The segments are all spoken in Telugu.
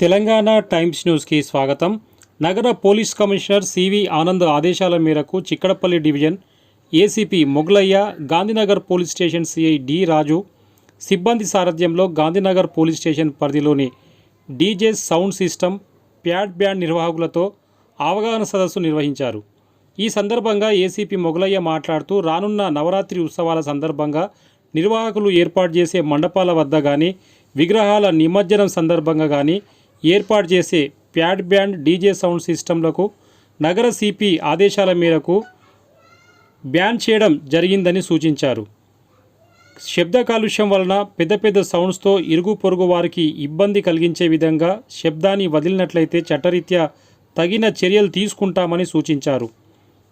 తెలంగాణ టైమ్స్ న్యూస్కి స్వాగతం. నగర పోలీస్ కమిషనర్ సివి ఆనంద్ ఆదేశాల మేరకు Chikkadapalli division ACP Mogalaiah Gandhinagar police station CI D Raju సిబ్బంది సారథ్యంలో గాంధీనగర్ పోలీస్ స్టేషన్ పరిధిలోని DJ sound system pad band నిర్వాహకులతో అవగాహన సదస్సు నిర్వహించారు. ఈ సందర్భంగా ఏసీపీ మొగలయ్య మాట్లాడుతూ రానున్న నవరాత్రి ఉత్సవాల సందర్భంగా నిర్వాహకులు ఏర్పాటు చేసే మండపాల వద్ద కానీ విగ్రహాల నిమజ్జనం సందర్భంగా కానీ ఏర్పాటు చేసే ప్యాడ్ బ్యాండ్ డీజే సౌండ్ సిస్టంలకు నగర సిపి ఆదేశాల మేరకు బ్యాన్ చేయడం జరిగిందని సూచించారు. శబ్ద కాలుష్యం వలన పెద్ద పెద్ద సౌండ్స్తో ఇరుగు పొరుగు వారికి ఇబ్బంది కలిగించే విధంగా శబ్దాన్ని వదిలినట్లయితే చట్టరీత్యా తగిన చర్యలు తీసుకుంటామని సూచించారు.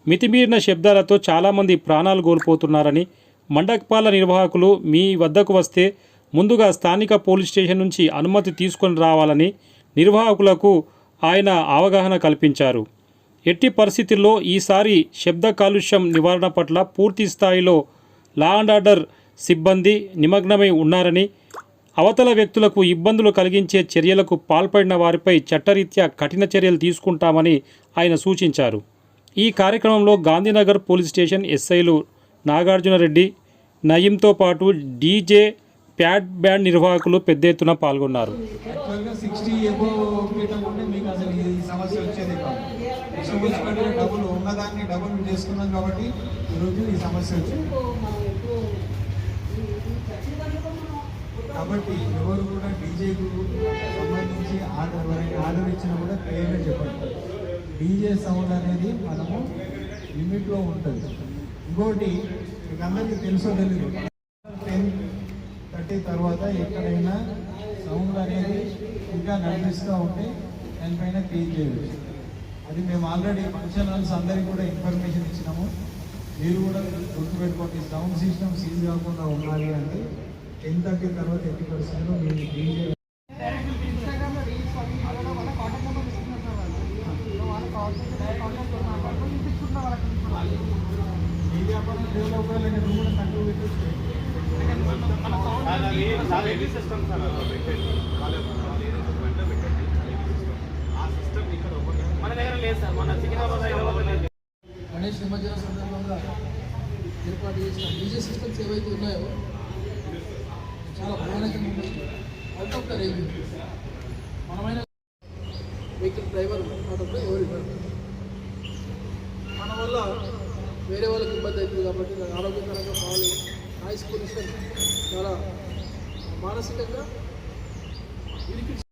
మితిమీరిన శబ్దాలతో చాలామంది ప్రాణాలు కోల్పోతున్నారని మండకపాల నిర్వాహకులు మీ వద్దకు వస్తే ముందుగా స్థానిక పోలీస్ స్టేషన్ నుంచి అనుమతి తీసుకొని రావాలని నిర్వాహకులకు ఆయన అవగాహన కల్పించారు. ఎట్టి పరిస్థితుల్లో ఈసారి శబ్ద కాలుష్యం నివారణ పట్ల పూర్తి స్థాయిలో లా అండ్ ఆర్డర్ సిబ్బంది నిమగ్నమై ఉన్నారని అవతల వ్యక్తులకు ఇబ్బందులు కలిగించే చర్యలకు పాల్పడిన వారిపై చట్టరీత్యా కఠిన చర్యలు తీసుకుంటామని ఆయన సూచించారు. ఈ కార్యక్రమంలో గాంధీనగర్ పోలీస్ స్టేషన్ ఎస్ఐలు నాగార్జునరెడ్డి నయీంతో పాటు డీజే ప్యాడ్ బ్యాండ్ నిర్వాహకులు పెద్ద ఎత్తున పాల్గొన్నారు. ఉంటే మీకు అసలు ఈ సమస్య వచ్చేది కాదు. డబ్బులు ఉన్నదాన్ని డబ్బులు కాబట్టి ఈ సమస్య వచ్చింది. కాబట్టి ఎవరు కూడా డీజేకు సంబంధించి ఆర్డర్ ఎవరైనా ఆర్డర్ ఇచ్చినా కూడా క్లియర్గా చెప్పండి డీజే సౌండ్ అనేది మనము లిమిట్లో ఉంటుంది. ఇంకోటి మీకు అందరికీ తెలుసో తెలియదు థర్టీ తర్వాత ఎక్కడైనా సౌండ్ అనేది ఇంకా నడిపిస్తూ ఉంటే దానిపైన క్లీన్ చేయవచ్చు అది మేము ఆల్రెడీ ఫంక్షన్ హాల్స్ అందరికీ కూడా ఇన్ఫర్మేషన్ ఇచ్చినాము. మీరు కూడా గుర్తుపెట్టుకోండి సౌండ్ సిస్టమ్ సీజ్ కాకుండా ఉండాలి అంటే టెన్ థర్టీ తర్వాత ఎట్టి పరిస్థితుల్లో మీరు క్లీన్ చేయాలి మీడియా రీల్స్ అవి అడగడం వల్ల కాంటాక్ట్ నెంబర్ సిస్టమ్ సార్ నువ్వు ఆ తక్కువ పెట్టచ్చు మన దగ్గర లేదు సార్ మన సికింద్రాబాద్ హైదరాబాద్ లేదు గణేష్ నిమజ్జన సందర్భంగా ఏర్పాటు చేసిన డీజే సిస్టమ్స్ ఏవైతే ఉన్నాయో చాలా భయానకంగా ఉన్నాయి. అవుట్ ఆఫ్ ద రేంజ్ మనమైన వెహికల్ డ్రైవర్ ఉన్నప్పుడు ఎవరు ఇవ్వరు. మన వల్ల వేరే వాళ్ళకి ఇబ్బంది అవుతుంది కాబట్టి నాకు ఆరోగ్యకరంగా కావాలి నాయిస్ పొల్యూషన్ చాలా మానసికంగా ఇరికి